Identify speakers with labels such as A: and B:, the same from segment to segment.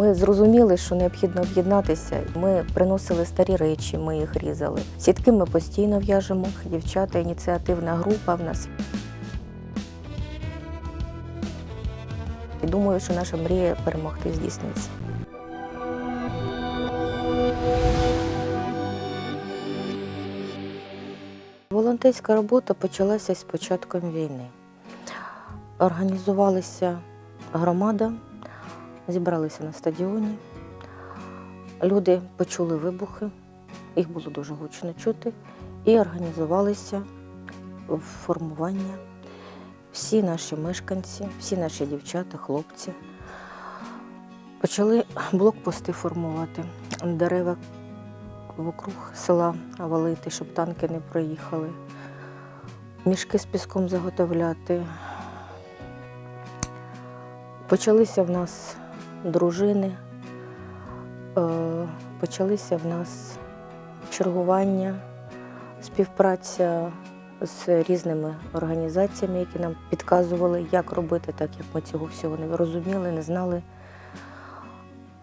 A: Ми зрозуміли, що необхідно об'єднатися. Ми приносили старі речі, ми їх різали. Сітки ми постійно в'яжемо. Дівчата, ініціативна група в нас. І думаю, що наша мрія перемогти здійсниться. Волонтерська робота почалася з початком війни. Організувалася громада, зібралися на стадіоні. Люди почули вибухи, їх було дуже гучно чути, і організувалися в формування. Всі наші мешканці, всі наші дівчата, хлопці почали блокпости формувати, дерева вокруг села валити, щоб танки не проїхали, мішки з піском заготовляти. Почалися в нас дружини, е, почалися в нас чергування, співпраця з різними організаціями, які нам підказували, як робити, так як ми цього всього не розуміли, не знали.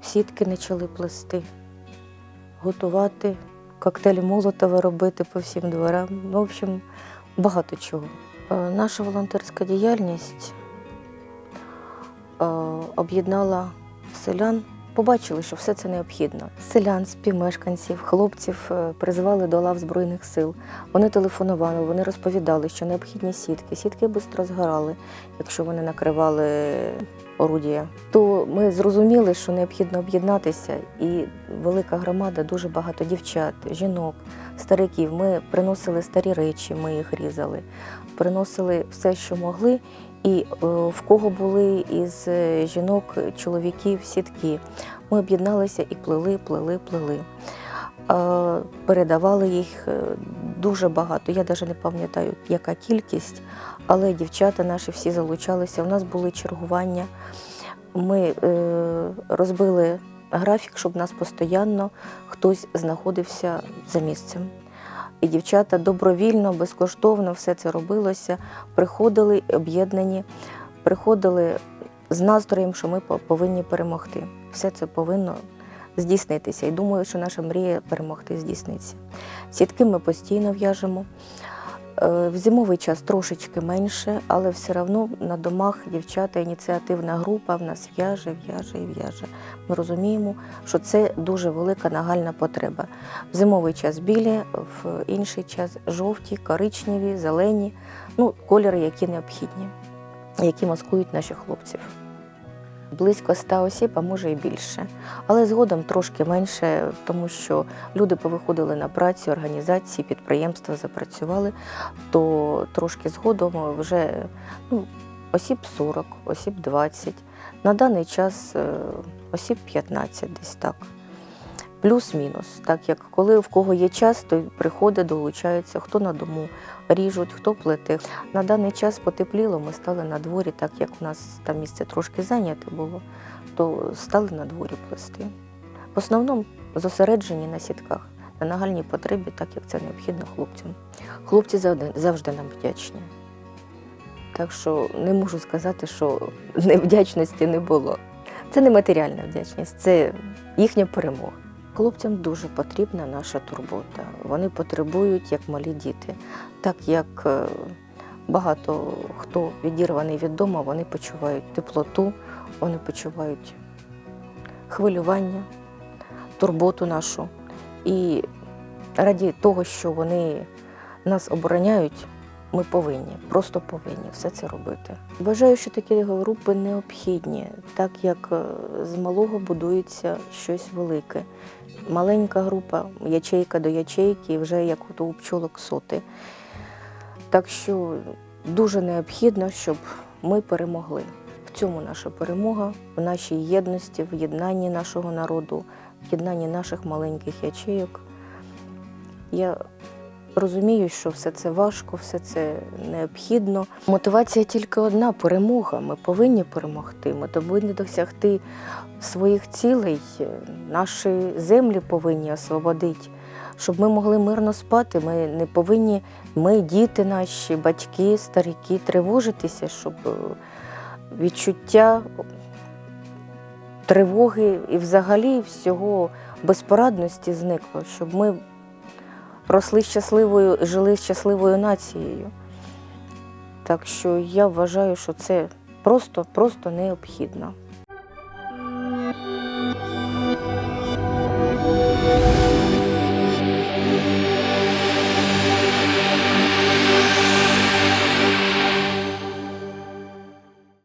A: Сітки почали плести, готувати, коктейлі Молотова робити по всім дворам. В общем, багато чого. Е, Наша волонтерська діяльність е, об'єднала селян. Побачили, що все це необхідно. Селян, співмешканців, хлопців е, призвали до лав Збройних сил. Вони телефонували, вони розповідали, що необхідні сітки. Сітки швидко згорали, якщо вони накривали орудія. То ми зрозуміли, що необхідно об'єднатися, і велика громада, дуже багато дівчат, жінок, стариків. Ми приносили старі речі, ми їх різали, приносили все, що могли. І е, в кого були із е, жінок, чоловіків сітки. Ми об'єдналися і плели, плели, плели. Е, Передавали їх дуже багато. Я навіть не пам'ятаю, яка кількість, але дівчата наші всі залучалися. У нас були чергування. Ми розбили графік, щоб нас постійно хтось знаходився за місцем. І дівчата добровільно, безкоштовно все це робилося. Приходили об'єднані, приходили з настроєм, що ми повинні перемогти. Все це повинно здійснитися. І думаю, що наша мрія перемогти здійсниться. Сітки ми постійно в'яжемо. Е, В зимовий час трошечки менше, але все одно на домах дівчата, ініціативна група в нас в'яже, в'яже і в'яже. Ми розуміємо, що це дуже велика нагальна потреба. В зимовий час білі, в інший час жовті, коричневі, зелені, ну, кольори, які необхідні, які маскують наших хлопців. Близько ста осіб, а може і більше. Але згодом трошки менше, тому що люди повиходили на працю, організації, підприємства запрацювали, то трошки згодом вже ну, осіб 40, осіб 20. На даний час е, осіб 15 десь так. Плюс-мінус. Так як коли в кого є час, то приходить, долучаються, хто на дому ріжуть, хто плете. На даний час потепліло, ми стали на дворі, так як у нас там місце трошки зайняте було, то стали на дворі плести. В основному зосереджені на сітках, на нагальній потребі, так як це необхідно хлопцям. Хлопці завжди нам вдячні. Так що не можу сказати, що невдячності не було. Це не матеріальна вдячність, це їхня перемога. Хлопцям дуже потрібна наша турбота. Вони потребують як малі діти. Так як е, багато хто відірваний від дому, вони почувають теплоту, вони почувають хвилювання, турботу нашу. І раді того, що вони нас обороняють, ми повинні, просто повинні все це робити. Вважаю, що такі групи необхідні, так як е, з малого будується щось велике. Маленька група, ячейка до ячейки, вже як у пчолок соти. Так що дуже необхідно, щоб ми перемогли. В цьому наша перемога, в нашій єдності, в єднанні нашого народу, в єднанні наших маленьких ячейок. Я розумію, що все це важко, все це необхідно. Мотивація тільки одна перемога. Ми повинні перемогти. Ми повинні досягти своїх цілей. Наші землі повинні освободити, щоб ми могли мирно спати. Ми не повинні, ми, діти наші, батьки, старики, тривожитися, щоб е, відчуття тривоги і взагалі всього безпорадності зникло, щоб ми росли щасливою, жили щасливою нацією. Так що я вважаю, що це просто, просто необхідно.